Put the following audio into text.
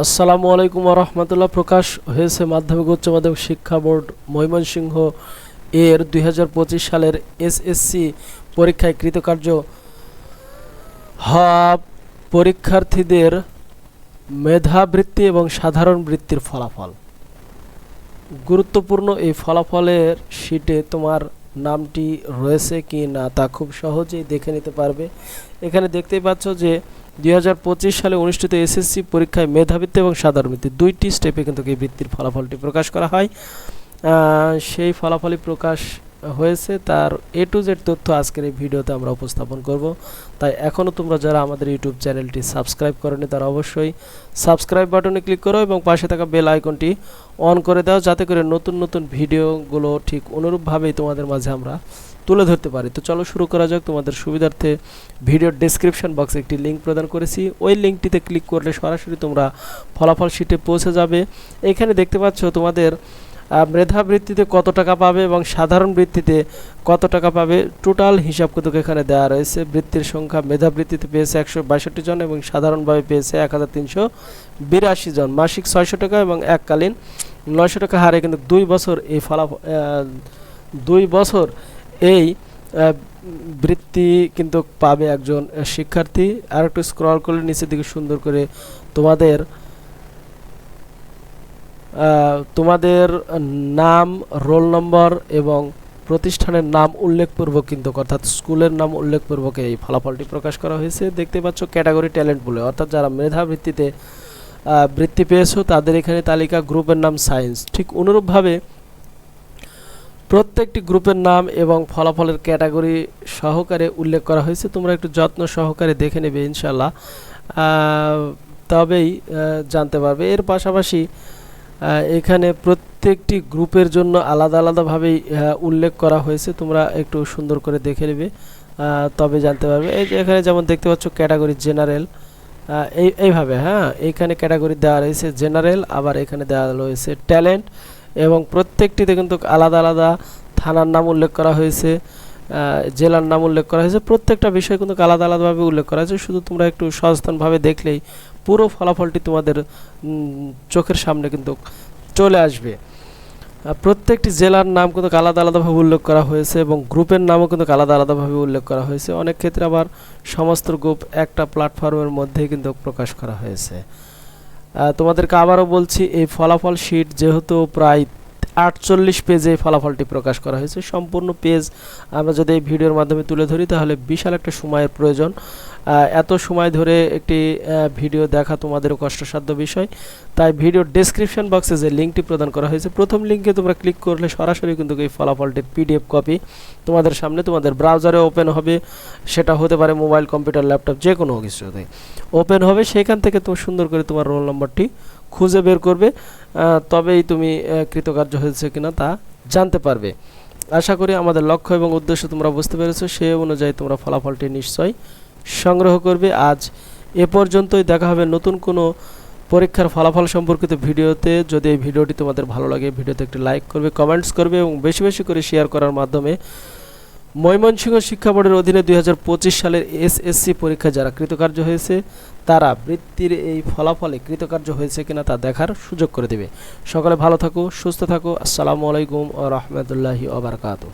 আসসালামু আলাইকুম রহমতুল্লাহ প্রকাশ হয়েছে মাধ্যমিক উচ্চ মাধ্যমিক শিক্ষা বোর্ড ময়মনসিংহ এর দুই হাজার পঁচিশ সালের এসএসসি পরীক্ষায় কৃতকার্য। হওয়া পরীক্ষার্থীদের মেধাবৃত্তি এবং সাধারণ বৃত্তির ফলাফল। গুরুত্বপূর্ণ এই ফলাফলের শীটে তোমার নামটি রয়েছে কি না তা খুব সহজেই দেখে নিতে পারবে। এখানে দেখতেই পাচ্ছ যে দুই হাজার পঁচিশ সালে অনুষ্ঠিত এসএসসি পরীক্ষায় মেধাবৃত্তি এবং সাধারণ বৃত্তি দুইটি স্টেপে কিন্তু এই বৃত্তির ফলাফলটি প্রকাশ করা হয়। সেই ফলাফলই প্রকাশ হয়েছে, তার এ টু জেড তথ্য আজকের এই ভিডিওতে আমরা উপস্থাপন করব। তাই এখনও তোমরা যারা আমাদের ইউটিউব চ্যানেলটি সাবস্ক্রাইব করনি, তারা অবশ্যই সাবস্ক্রাইব বাটনে ক্লিক করো এবং পাশে থাকা বেল আইকনটি অন করে দাও, যাতে করে নতুন নতুন ভিডিওগুলো ঠিক অনুরূপভাবেই তোমাদের মাঝে আমরা তুলে ধরতে পারি। তো চলো শুরু করা যাক। তোমাদের সুবিধার্থে ভিডিওর ডেসক্রিপশন বক্সে একটি লিঙ্ক প্রদান করেছি। ওই লিঙ্কটিতে ক্লিক করলে সরাসরি তোমরা ফলাফল শিটে পৌঁছে যাবে। এখানে দেখতে পাচ্ছ তোমাদের মেধাবৃত্তিতে কত টাকা পাবে এবং সাধারণ বৃত্তিতে কত টাকা পাবে? টোটাল হিসাব কিন্তু এখানে দেওয়া রয়েছে। বৃত্তির সংখ্যা মেধাবৃত্তিতে পেয়েছে একশো বাষট্টি জন এবং সাধারণভাবে পেয়েছে এক হাজার তিনশো বিরাশি জন। মাসিক ছয়শো টাকা এবং এককালীন নয়শো টাকা হারে কিন্তু দুই বছর এই ফলাফল দুই বছর এই বৃত্তি কিন্তু পাবে একজন শিক্ষার্থী। আর একটু স্ক্রল করলে নিচের দিকে সুন্দর করে তোমাদের তোমাদের নাম, রোল নম্বর এবং প্রতিষ্ঠানের নাম উল্লেখপূর্বক কিন্তু, অর্থাৎ স্কুলের নাম উল্লেখপূর্বক এই ফলাফলটি প্রকাশ করা হয়েছে। দেখতে পাচ্ছ ক্যাটাগরি ট্যালেন্ট বলে, অর্থাৎ যারা মেধা ভিত্তিতে বৃত্তি পেয়েছ, তাদের এখানে তালিকা গ্রুপের নাম সায়েন্স। ঠিক অনুরূপভাবে প্রত্যেকটি গ্রুপের নাম এবং ফলাফলের ক্যাটাগরি সহকারে উল্লেখ করা হয়েছে। তোমরা একটু যত্ন সহকারে দেখে নেবে ইনশাল্লাহ তবেই জানতে পারবে। এর পাশাপাশি এখানে প্রত্যেকটি গ্রুপের জন্য আলাদা আলাদাভাবেই উল্লেখ করা হয়েছে। তোমরা একটু সুন্দর করে দেখে নেবে তবে জানতে পারবে। এই যে এখানে যেমন দেখতে পাচ্ছ ক্যাটাগরি জেনারেল এই, এইভাবে হ্যাঁ? এইখানে ক্যাটাগরি দেওয়া রয়েছে জেনারেল, আবার এখানে দেওয়া রয়েছে ট্যালেন্ট এবং প্রত্যেকটিতে কিন্তু আলাদা আলাদা থানার নাম উল্লেখ করা হয়েছে জেলার নাম উল্লেখ করা হয়েছে। প্রত্যেকটা বিষয় কিন্তু আলাদা আলাদাভাবে উল্লেখ করা হয়েছে। শুধু তোমরা একটু সচেতনভাবে দেখলেই পুরো ফলাফলটি তোমাদের চোখের সামনে কিন্তু চলে আসবে। প্রত্যেকটি জেলার নাম কিন্তু আলাদা আলাদাভাবে উল্লেখ করা হয়েছে এবং গ্রুপের নামও কিন্তু আলাদা আলাদাভাবে উল্লেখ করা হয়েছে। অনেক ক্ষেত্রে আবার সমস্ত গ্রুপ একটা প্ল্যাটফর্মের মধ্যেই কিন্তু প্রকাশ করা হয়েছে। তোমাদেরকে আবারও বলছি, এই ফলাফল শিট যেহেতু প্রায় আটচল্লিশ পেজে ফলাফলটি প্রকাশ করা হয়েছে। সম্পূর্ণ পেজ আমরা যদি এই ভিডিওর মাধ্যমে তুলে ধরি, তাহলে বিশাল একটা সময়ের প্রয়োজন। এত সময় ধরে একটি ভিডিও দেখা তোমাদেরও কষ্টসাধ্য বিষয়। তাই ভিডিওর ডেসক্রিপশন বক্সে যে লিঙ্কটি প্রদান করা হয়েছে, প্রথম লিঙ্কে তোমরা ক্লিক করলে সরাসরি কিন্তু এই ফলাফলটির পিডিএফ কপি তোমাদের সামনে তোমাদের ব্রাউজারে ওপেন হবে। সেটা হতে পারে মোবাইল কম্পিউটার ল্যাপটপ যে কোনো কিছুতে ওপেন হবে। সেখান থেকে তুমি সুন্দর করে তোমার রোল নম্বরটি খুঁজে বের করবে তবেই তুমি কৃতকার্য হয়েছে কিনা তা জানতে পারবে। আশা করি আমাদের লক্ষ্য এবং উদ্দেশ্য তোমরা বুঝতে পেরেছ, সে অনুযায়ী তোমরা ফলাফলটি নিশ্চয়ই সংগ্রহ করবে। আজ এ পর্যন্তই, দেখা হবে নতুন কোনো পরীক্ষার ফলাফল সম্পর্কিত ভিডিওতে। যদি এই ভিডিওটি তোমাদের ভালো লাগে, ভিডিওতে একটি লাইক করবে কমেন্টস করবে এবং বেশি বেশি করে শেয়ার করার মাধ্যমে ময়মনসিংহ শিক্ষা বোর্ডের অধীনে দুই হাজার পঁচিশ সালের এসএসসি পরীক্ষা যারা কৃতকার্য হয়েছে, তারা বৃত্তির এই ফলাফলে কৃতকার্য হয়েছে কিনা তা দেখার সুযোগ করে দেবে। সকলে ভালো থাকো, সুস্থ থাকো। আসসালামু আলাইকুম ও রহমতুল্লাহি ওবরকাতু